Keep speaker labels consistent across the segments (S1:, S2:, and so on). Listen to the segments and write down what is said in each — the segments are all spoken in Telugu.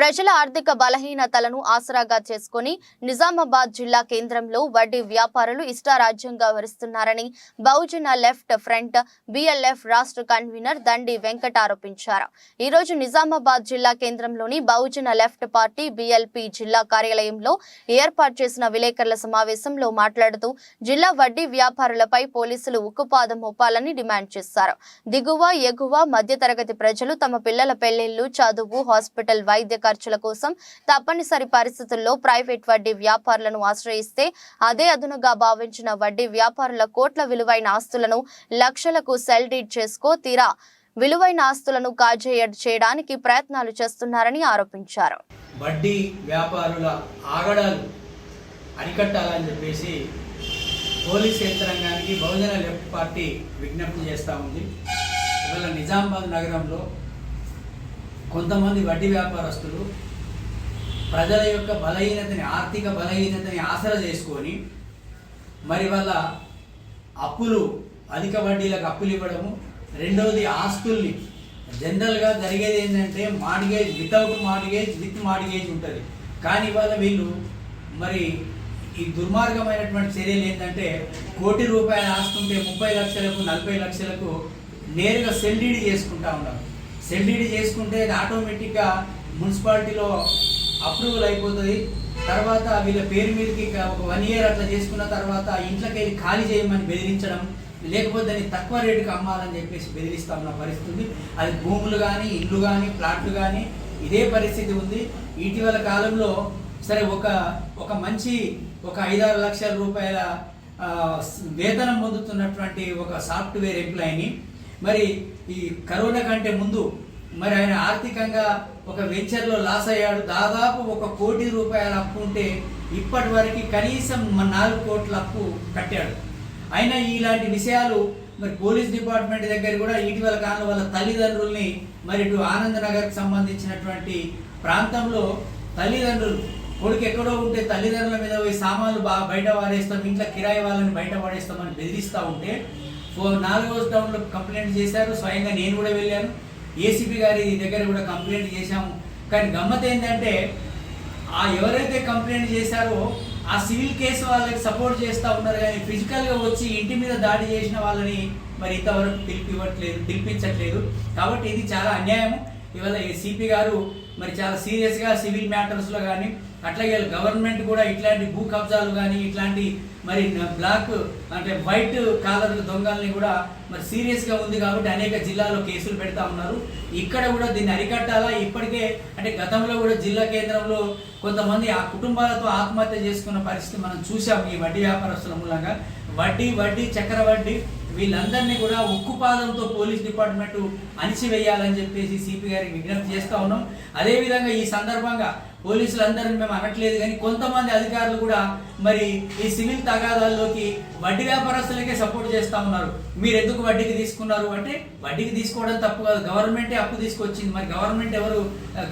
S1: ప్రజల ఆర్థిక బలహీనతలను ఆసరాగా చేసుకుని నిజామాబాద్ జిల్లా కేంద్రంలో వడ్డీ వ్యాపారులు ఇష్టారాజ్యంగా వరిస్తున్నారని బహుజన లెఫ్ట్ ఫ్రంట్ బిఎల్ఎఫ్ రాష్ట్ర కన్వీనర్ దండి వెంకట ఆరోపించారు. ఈరోజు నిజామాబాద్ జిల్లా కేంద్రంలోని బహుజన లెఫ్ట్ పార్టీ బిఎల్పి జిల్లా కార్యాలయంలో ఏర్పాటు చేసిన విలేకరుల సమావేశంలో మాట్లాడుతూ జిల్లా వడ్డీ వ్యాపారులపై పోలీసులు ఉక్కుపాదం మోపాలని డిమాండ్ చేశారు. దిగువ ఎగువ మధ్యతరగతి ప్రజలు తమ పిల్లల పెళ్ళిళ్ళు చదువు హాస్పిటల్ వైద్య ఖర్చుల కోసం తప్పనిసరి పరిస్థితుల్లో ప్రైవేట్ వడ్డీ వ్యాపారులను ఆశ్రయిస్తే అదే అదునుగా భావించిన వడ్డీ వ్యాపారుల కోట్ల విలువైన ఆస్తులను లక్షలకు సెల్ డీడ్ చేసుకో తీరా విలువైన ఆస్తులను కాజేయ చేయడానికి ప్రయత్నాలు చేస్తున్నారని ఆరోపించారు.
S2: వడ్డీ వ్యాపారుల ఆగడాలు అరికట్టాలని చెప్పేసి పోలీస్ యంత్రాంగానికి బహుజన లెఫ్ట్ పార్టీ విజ్ఞప్తి చేస్తూ ఉంది. ఇవాళ నిజామాబాద్ నగరంలో కొంతమంది వడ్డీ వ్యాపారస్తులు ప్రజల యొక్క బలహీనతని ఆర్థిక బలహీనతని ఆసరా చేసుకొని మరి వాళ్ళ అప్పులు అధిక వడ్డీలకు అప్పులు ఇవ్వడము. రెండవది ఆస్తుల్ని. జనరల్గా జరిగేది ఏంటంటే mortgage without mortgage with mortgage ఉంటుంది. కానీ ఇవాళ వీళ్ళు మరి ఈ దుర్మార్గమైనటువంటి చర్యలు ఏంటంటే కోటి రూపాయలు ఆస్తుంటే ముప్పై లక్షలకు నలభై లక్షలకు నేరుగా సెల్డీడీ చేసుకుంటా ఉన్నారు. సెల్డీడీ చేసుకుంటే అది ఆటోమేటిక్గా మున్సిపాలిటీలో అప్రూవల్ అయిపోతుంది. తర్వాత వీళ్ళ పేరు మీదకి ఒక వన్ ఇయర్ అట్లా చేసుకున్న తర్వాత ఇంట్లోకి వెళ్ళి ఖాళీ చేయమని బెదిరించడం లేకపోతే దాన్ని తక్కువ రేటుకి అమ్మాలని చెప్పేసి బెదిరిస్తా ఉన్న పరిస్థితి అది భూములు కానీ ఇల్లు కానీ ప్లాట్లు కానీ ఇదే పరిస్థితి ఉంది. ఇటీవల కాలంలో సరే ఒక ఒక మంచి ఒక ఐదారు లక్షల రూపాయల వేతనం పొందుతున్నటువంటి ఒక సాఫ్ట్వేర్ ఎంప్లాయీని మరి ఈ కరోనా కంటే ముందు మరి ఆయన ఆర్థికంగా ఒక వెంచర్లో లాస్ అయ్యాడు. దాదాపు ఒక కోటి రూపాయల అప్పు ఉంటే ఇప్పటి వరకు కనీసం మన నాలుగు కోట్ల అప్పు కట్టాడు. అయినా ఇలాంటి విషయాలు మరి పోలీస్ డిపార్ట్మెంట్ దగ్గర కూడా ఇటీవల కాలంలో వాళ్ళ తల్లిదండ్రుల్ని మరి ఇటు ఆనందనగర్కి సంబంధించినటువంటి ప్రాంతంలో తల్లిదండ్రులు కొడుకు ఎక్కడో ఉంటే తల్లిదండ్రుల మీద పోయి సామాన్లు బాగా బయట వాడేస్తాం ఇంట్లో కిరాయి వాళ్ళని బయట వాడేస్తామని బెదిరిస్తూ ఉంటే ఫో నాలుగో టౌన్లో కంప్లైంట్ చేశారు. స్వయంగా నేను కూడా వెళ్ళాను. ఏసీపీ గారి దగ్గర కూడా కంప్లైంట్ చేశాము. కానీ గమ్మత్ ఏంటంటే ఆ ఎవరైతే కంప్లైంట్ చేశారో ఆ సివిల్ కేసు వాళ్ళకి సపోర్ట్ చేస్తూ ఉన్నారు కానీ ఫిజికల్గా వచ్చి ఇంటి మీద దాడి చేసిన వాళ్ళని మరి ఇంతవరకు పిలిపివ్వట్లేదు పిలిపించట్లేదు. కాబట్టి ఇది చాలా అన్యాయం ఇవాళ సిపి గారు మరి చాలా సీరియస్గా సివిల్ మ్యాటర్స్లో కానీ అట్లాగే గవర్నమెంట్ కూడా ఇట్లాంటి భూ కబ్జాలు కానీ ఇట్లాంటి మరి బ్లాక్ అంటే వైట్ కాలర్ దొంగల్ని కూడా మరి సీరియస్గా ఉంది కాబట్టి అనేక జిల్లాలో కేసులు పెడతా ఉన్నారు. ఇక్కడ కూడా దీన్ని అరికట్టాలా? ఇప్పటికే అంటే గతంలో కూడా జిల్లా కేంద్రంలో కొంతమంది ఆ కుటుంబాలతో ఆత్మహత్య చేసుకున్న పరిస్థితి మనం చూసాం ఈ వడ్డీ వ్యాపారస్తుల మూలంగా. వడ్డీ వడ్డీ చక్ర వడ్డీ వీళ్ళందరినీ కూడా ఉక్కుపాదంతో పోలీస్ డిపార్ట్మెంట్ అణిచివేయాలని చెప్పేసి సిపి గారికి విజ్ఞప్తి చేస్తూ ఉన్నాం. అదేవిధంగా ఈ సందర్భంగా పోలీసులందరిని మేము అనట్లేదు కానీ కొంతమంది అధికారులు కూడా మరి ఈ సివిల్ తగాదాల్లోకి వడ్డీ వ్యాపారస్తులకే సపోర్ట్ చేస్తా ఉన్నారు. మీరు ఎందుకు వడ్డీకి తీసుకున్నారు? అంటే వడ్డీకి తీసుకోవడం తప్పు కాదు. గవర్నమెంటే అప్పు తీసుకొచ్చింది. మరి గవర్నమెంట్ ఎవరు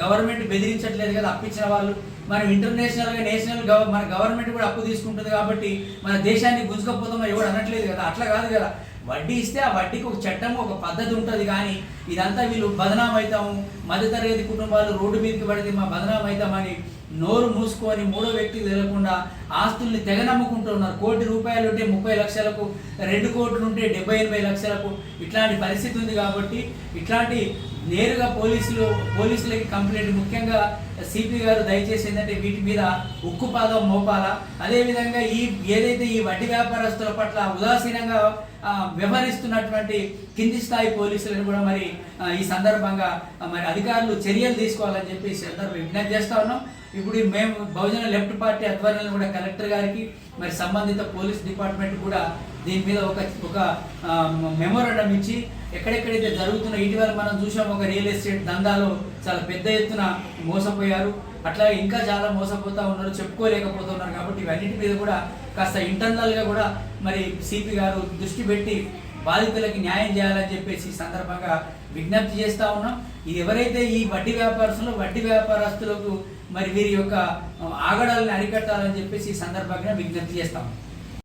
S2: గవర్నమెంట్ బెదిరించట్లేదు కదా అప్పించిన వాళ్ళు. మనం ఇంటర్నేషనల్గా నేషనల్ గవ మన గవర్నమెంట్ కూడా అప్పు తీసుకుంటుంది కాబట్టి మన దేశాన్ని గుంజుకపోతాం ఎవరు అనట్లేదు కదా. అట్లా కాదు కదా. వడ్డీ ఇస్తే ఆ వడ్డీకి ఒక చట్టం ఒక పద్ధతి ఉంటుంది కానీ ఇదంతా వీళ్ళు బదనాం అవుతాము. మధ్యతరగతి కుటుంబాలు రోడ్డు మీదకి పడితే మా బదనాం అవుతామని నోరు మూసుకొని మూడో వ్యక్తికి తెలియకుండా ఆస్తుల్ని తెగ నమ్ముకుంటున్నారు కోటి రూపాయలు ఉంటే ముప్పై లక్షలకు రెండు కోట్లు ఉంటే డెబ్బై ఎనభై లక్షలకు. ఇట్లాంటి పరిస్థితి ఉంది కాబట్టి ఇట్లాంటి నేరుగా పోలీసులు పోలీసులకి కంప్లైంట్ ముఖ్యంగా సిపి గారు దయచేసి ఏంటంటే వీటి మీద ఉక్కుపాదం మోపాలా? అదేవిధంగా ఈ ఏదైతే ఈ వడ్డీ వ్యాపారస్తుల పట్ల ఉదాసీనంగా వ్యవహరిస్తున్నటువంటి కింది స్థాయి పోలీసులను కూడా మరి ఈ సందర్భంగా మరి అధికారులు చర్యలు తీసుకోవాలని చెప్పి సందర్భం విజ్ఞప్తి చేస్తా ఉన్నాం. ఇప్పుడు మేము బహుజన లెఫ్ట్ పార్టీ ఆధ్వర్యంలో కూడా కలెక్టర్ గారికి మరి సంబంధిత పోలీస్ డిపార్ట్మెంట్ కూడా దీని మీద ఒక ఒక మెమోరాండం ఇచ్చి ఎక్కడెక్కడైతే జరుగుతున్న ఇటీవల మనం చూసాం ఒక రియల్ ఎస్టేట్ దందాలో చాలా పెద్ద ఎత్తున మోసపోయారు. అట్లా ఇంకా చాలా మోసపోతూ ఉన్నారు చెప్పుకోలేకపోతున్నారు కాబట్టి ఇవన్నిటి మీద కూడా కాస్త ఇంటర్నల్గా కూడా మరి సిపి గారు దృష్టి పెట్టి బాధితులకి న్యాయం చేయాలని చెప్పేసి సందర్భంగా విజ్ఞప్తి చేస్తా ఉన్నాం. ఇది ఎవరైతే ఈ వడ్డీ వ్యాపారస్తులు వడ్డీ వ్యాపారస్తులకు మరి వీరి యొక్క ఆగడాలను అరికట్టాలని చెప్పేసి సందర్భంగా విజ్ఞప్తి చేస్తాం